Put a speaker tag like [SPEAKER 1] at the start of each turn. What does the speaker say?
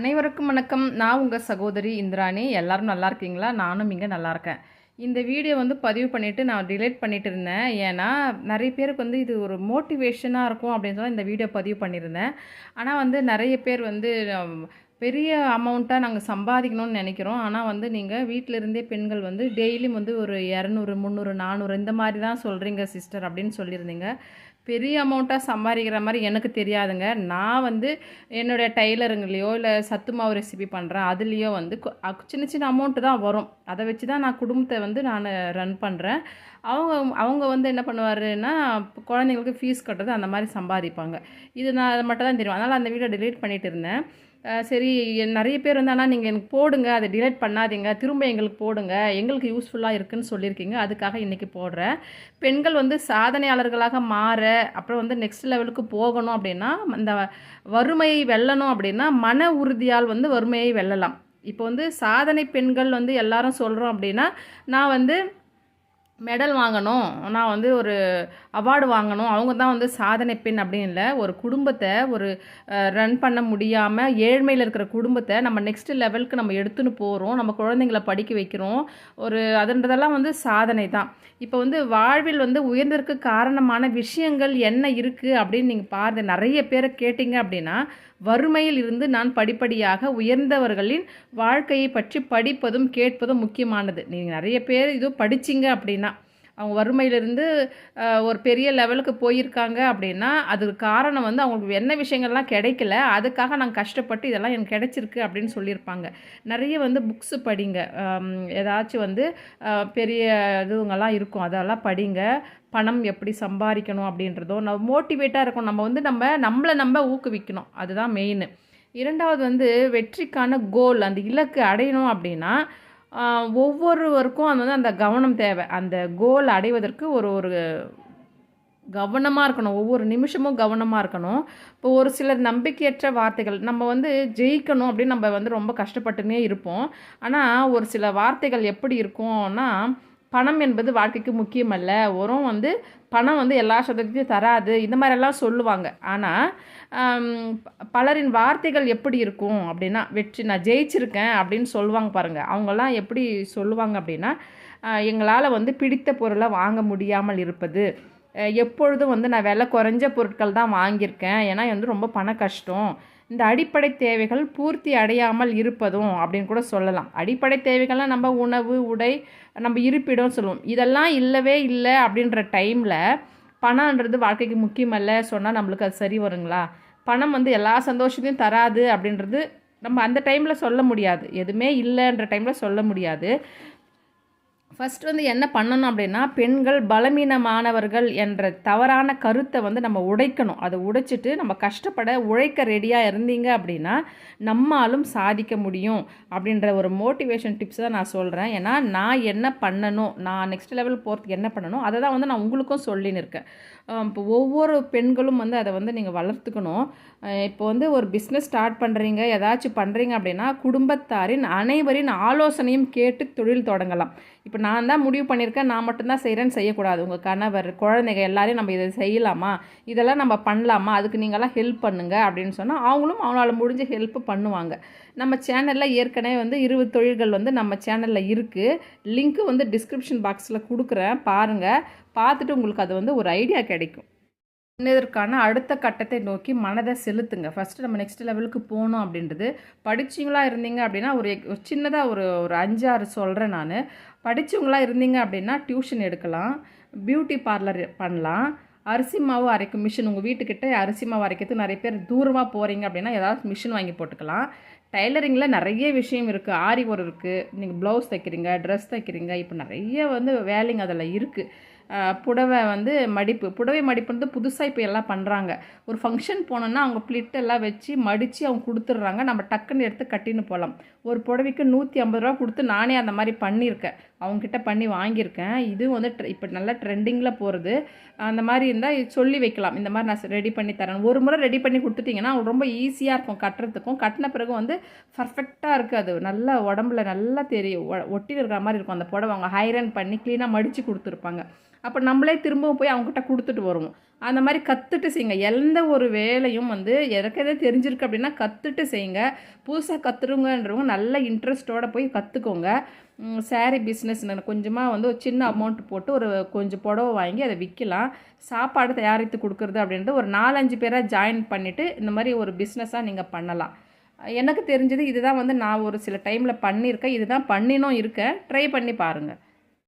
[SPEAKER 1] அனைவருக்கும் வணக்கம். நான் உங்கள் சகோதரி இந்திராணி. எல்லோரும் நல்லா இருக்கீங்களா? நானும் இங்கே நல்லா இருக்கேன். இந்த வீடியோ வந்து பதிவு பண்ணிவிட்டு நான் டிலேட் பண்ணிட்டு இருந்தேன். ஏன்னா நிறைய பேருக்கு வந்து இது ஒரு மோட்டிவேஷனாக இருக்கும் அப்படின்னு சொல்லி இந்த வீடியோ பதிவு பண்ணியிருந்தேன். ஆனால் வந்து நிறைய பேர் வந்து பெரிய அமௌண்ட்டாக நாங்கள் சம்பாதிக்கணும்னு நினைக்கிறோம். ஆனால் வந்து நீங்கள் வீட்டில் இருந்தே பெண்கள் வந்து டெய்லியும் வந்து ஒரு இரநூறு முந்நூறு நானூறு இந்த மாதிரி தான் சொல்கிறீங்க சிஸ்டர் அப்படின்னு சொல்லியிருந்தீங்க. பெரிய அமௌண்ட்டாக சம்பாதிக்கிற மாதிரி எனக்கு தெரியாதுங்க. நான் வந்து என்னுடைய டைலருங்களையோ இல்லை சத்து மாவு ரெசிபி பண்ணுறேன் அதுலேயோ வந்து சின்ன சின்ன அமௌண்ட்டு தான் வரும். அதை வச்சு தான் நான் குடும்பத்தை வந்து நான் ரன் பண்ணுறேன் அவங்க அவங்க வந்து என்ன பண்ணுவாருன்னா குழந்தைங்களுக்கு ஃபீஸ் கட்டுறது அந்த மாதிரி சம்பாதிப்பாங்க. இது நான் அது மட்டும் தான் தெரியும். அதனால் அந்த வீடியோ டிலீட் பண்ணிட்டு இருந்தேன். சரி நிறைய பேர் வந்து ஆனால் நீங்கள் எனக்கு போடுங்க அதை டிலேட் பண்ணாதீங்க. திரும்ப எங்களுக்கு போடுங்க. எங்களுக்கு யூஸ்ஃபுல்லாக இருக்குன்னு சொல்லியிருக்கீங்க. அதுக்காக இன்றைக்கி போடுறேன். பெண்கள் வந்து சாதனையாளர்களாக மாற அப்புறம் வந்து நெக்ஸ்ட் லெவலுக்கு போகணும் அப்படின்னா இந்த வறுமையை வெல்லணும் அப்படின்னா மன உறுதியால் வந்து வறுமையை வெல்லலாம். இப்போ வந்து சாதனை பெண்கள் வந்து எல்லாரும் சொல்கிறோம் அப்படின்னா நான் வந்து மெடல் வாங்கணும். நான் வந்து ஒரு அவார்டு வாங்கணும். அவங்க தான் வந்து சாதனை பெண் அப்படின்னு இல்லை. ஒரு குடும்பத்தை ஒரு ரன் பண்ண முடியாமல் ஏழ்மையில் இருக்கிற குடும்பத்தை நம்ம நெக்ஸ்ட் லெவலுக்கு நம்ம எடுத்துன்னு போகிறோம் நம்ம குழந்தைங்கள படிக்க வைக்கிறோம். ஒரு அதுன்றதெல்லாம் வந்து சாதனை தான். இப்போ வந்து வாழ்வில் வந்து உயர்ந்திருக்க காரணமான விஷயங்கள் என்ன இருக்குது அப்படின்னு நீங்கள் பாருங்க. நிறைய பேரை கேட்டிங்க அப்படின்னா வறுமையில் இருந்து நான் படிப்படியாக உயர்ந்தவர்களின் வாழ்க்கையை பற்றி படிப்பதும் கேட்பதும் முக்கியமானது. நீங்கள் நிறைய பேர் இது படிச்சிங்க அப்படின்னா அவங்க வறுமையிலிருந்து ஒரு பெரிய லெவலுக்கு போயிருக்காங்க அப்படின்னா அதுக்கு காரணம் வந்து அவங்களுக்கு என்ன விஷயங்கள்லாம் கிடைக்கல அதுக்காக நாங்கள் கஷ்டப்பட்டு இதெல்லாம் எனக்கு கிடைச்சிருக்கு அப்படின்னு சொல்லியிருப்பாங்க. நிறைய வந்து புக்ஸு படிங்க. ஏதாச்சும் வந்து பெரிய இதுவங்கெல்லாம் இருக்கும். அதெல்லாம் படிங்க. பணம் எப்படி சம்பாதிக்கணும் அப்படின்றதோ நம்ம மோட்டிவேட்டாக இருக்கணும். நம்ம வந்து நம்ம நம்மளை நம்ம ஊக்குவிக்கணும். அதுதான் மெயின் இரண்டாவது வந்து வெற்றிக்கான கோல் அந்த இலக்கு அடையணும் அப்படின்னா ஒவ்வொருவருக்கும் அது வந்து அந்த கவனம் தேவை. அந்த கோல் அடைவதற்கு ஒரு ஒரு கவனமாக இருக்கணும். ஒவ்வொரு நிமிஷமும் கவனமாக இருக்கணும். இப்போ ஒரு சில நம்பிக்கையற்ற வார்த்தைகள் நம்ம வந்து ஜெயிக்கணும் அப்படின்னு நம்ம வந்து ரொம்ப கஷ்டப்பட்டுனே இருப்போம். ஆனால் ஒரு சில வார்த்தைகள் எப்படி இருக்கும்னா பணம் என்பது வாழ்க்கைக்கு முக்கியமல்ல. உரம் வந்து பணம் வந்து எல்லா சதவீதத்தையும் தராது. இந்த மாதிரிலாம் சொல்லுவாங்க. ஆனால் பலரின் வார்த்தைகள் எப்படி இருக்கும் அப்படின்னா வெற்றி நான் ஜெயிச்சிருக்கேன் அப்படின்னு சொல்லுவாங்க பாருங்கள் அவங்கெல்லாம் எப்படி சொல்லுவாங்க அப்படின்னா எங்களால் வந்து பிடித்த பொருளை வாங்க முடியாமல் இருப்பது. எப்பொழுதும் வந்து நான் விலை குறைஞ்ச பொருட்கள் தான் வாங்கியிருக்கேன். ஏன்னா வந்து ரொம்ப பண கஷ்டம். இந்த அடிப்படை தேவைகள் பூர்த்தி அடையாமல் இருப்பதும் அப்படின்னு கூட சொல்லலாம். அடிப்படை தேவைகள்லாம் நம்ம உணவு உடை நம்ம இருப்பிடம் சொல்லுவோம். இதெல்லாம் இல்லவே இல்லை அப்படின்ற டைமில் பணம்ன்றது வாழ்க்கைக்கு முக்கியமல்ல. சொன்னால் நம்மளுக்கு அது சரி வருங்களா? பணம் வந்து எல்லா சந்தோஷத்தையும் தராது அப்படின்றது நம்ம அந்த டைமில் சொல்ல முடியாது. எதுவுமே இல்லைன்ற டைமில் சொல்ல முடியாது. ஃபஸ்ட் வந்து என்ன பண்ணணும் அப்படின்னா பெண்கள் பலவீனமானவர்கள் என்ற தவறான கருத்தை வந்து நம்ம உடைக்கணும். அதை உடைச்சிட்டு நம்ம கஷ்டப்பட உழைக்க ரெடியாக இருந்தீங்க அப்படின்னா நம்மாலும் சாதிக்க முடியும் அப்படின்ற ஒரு மோட்டிவேஷன் டிப்ஸ் தான் நான் சொல்கிறேன் ஏன்னா நான் என்ன பண்ணணும் நான் நெக்ஸ்ட் லெவல் போகிறதுக்கு என்ன பண்ணணும் அதை தான் வந்து நான் உங்களுக்கும் சொல்லின்னு இருக்கேன். இப்போ ஒவ்வொரு பெண்களும் வந்து அதை வந்து நீங்கள் வளர்த்துக்கணும். இப்போ வந்து ஒரு பிஸ்னஸ் ஸ்டார்ட் பண்ணுறீங்க ஏதாச்சும் பண்ணுறீங்க அப்படின்னா குடும்பத்தாரின் அனைவரின் ஆலோசனையும் கேட்டு தொழில் தொடங்கலாம். இப்போ நான் நான் தான் முடிவு பண்ணியிருக்கேன் நான் மட்டும்தான் செய்கிறேன்னு செய்யக்கூடாது. உங்கள் கணவர் குழந்தைங்க எல்லாரையும் நம்ம இதை செய்யலாமா? இதெல்லாம் நம்ம பண்ணலாமா? அதுக்கு நீங்களாம் ஹெல்ப் பண்ணுங்க அப்படின்னு சொன்னால் அவங்களும் அவனால் முடிஞ்ச ஹெல்ப் பண்ணுவாங்க. நம்ம சேனலில் ஏற்கனவே வந்து இருபது தொழில்கள் வந்து நம்ம சேனலில் இருக்குது லிங்க்கு வந்து டிஸ்கிரிப்ஷன் பாக்ஸில் கொடுக்குறேன் பாருங்கள் பார்த்துட்டு உங்களுக்கு அது வந்து ஒரு ஐடியா கிடைக்கும். இதற்கான அடுத்த கட்டத்தை நோக்கி மனதை செலுத்துங்க. ஃபஸ்ட்டு நம்ம நெக்ஸ்ட் லெவலுக்கு போகணும் அப்படின்றது. படிச்சவங்களா இருந்தீங்க அப்படின்னா ஒரு சின்னதாக ஒரு ஒரு அஞ்சாறு சொல்கிறேன் நான். படித்தவங்களாக இருந்தீங்க அப்படின்னா டியூஷன் எடுக்கலாம். பியூட்டி பார்லர் பண்ணலாம். அரிசி மாவு அரைக்கும் மிஷின் உங்கள் வீட்டுக்கிட்ட அரிசி மாவு அரைக்கிறதுக்கு நிறைய பேர் தூரமாக போகிறீங்க அப்படின்னா ஏதாவது மிஷின் வாங்கி போட்டுக்கலாம். டைலரிங்கில் நிறைய விஷயம் இருக்குது ஆரி ஒர்க் இருக்குது நீங்கள் ப்ளவுஸ் தைக்கிறீங்க ட்ரெஸ் தைக்கிறீங்க. இப்போ நிறைய வந்து வேலைங்க அதில் இருக்குது புடவை வந்து மடிப்பு. புடவை மடிப்புன்றது புதுசாக இப்போ எல்லாம் பண்ணுறாங்க ஒரு ஃபங்க்ஷன் போனோன்னா அவங்க பிளிட்டெல்லாம் வச்சு மடித்து அவங்க கொடுத்துட்றாங்க. நம்ம டக்குன்னு எடுத்து கட்டின்னு போகலாம் ஒரு புடவைக்கு நூற்றி ஐம்பது ரூபா கொடுத்து நானே அந்த மாதிரி பண்ணியிருக்கேன். அவங்கக்கிட்ட பண்ணி வாங்கியிருக்கேன். இது வந்து இப்போ நல்லா ட்ரெண்டிங்கில் போகிறது அந்த மாதிரி இருந்தால் சொல்லி வைக்கலாம். இந்த மாதிரி நான் ரெடி பண்ணி தரேன். ஒரு முறை ரெடி பண்ணி கொடுத்துட்டிங்கன்னா ரொம்ப ஈஸியாக இருக்கும் கட்டுறதுக்கும். கட்டின பிறகு வந்து பர்ஃபெக்டாக இருக்குது. அது நல்லா உடம்புல நல்லா தெரியும். ஒ- ஒட்டி இருக்கிற மாதிரி இருக்கும் அந்த புடவை. அவங்க ஹைரன் பண்ணி க்ளீனாக மடித்து கொடுத்துருப்பாங்க. அப்போ நம்மளே திரும்பவும் போய் அவங்ககிட்ட கொடுத்துட்டு வருவோம். அந்த மாதிரி கற்றுட்டு செய்யுங்க. எந்த ஒரு வேலையும் வந்து எனக்கு தெரிஞ்சிருக்கு அப்படின்னா கற்றுட்டு செய்யுங்க. புதுசாக கற்றுருங்கன்றவங்க நல்ல இன்ட்ரெஸ்ட்டோட போய் கற்றுக்கோங்க சேரீ பிஸ்னஸ் கொஞ்சமாக வந்து ஒரு சின்ன அமௌண்ட் போட்டு ஒரு கொஞ்சம் புடவை வாங்கி அதை விற்கலாம் சாப்பாடு தயாரித்து கொடுக்குறது அப்படின்றது ஒரு நாலஞ்சு பேராக ஜாயின் பண்ணிவிட்டு இந்த மாதிரி ஒரு பிஸ்னஸாக நீங்கள் பண்ணலாம். எனக்கு தெரிஞ்சது இதுதான் வந்து நான் ஒரு சில டைமில் பண்ணியிருக்கேன். இதுதான் பண்ணினும் இருக்கேன். ட்ரை பண்ணி பாருங்கள்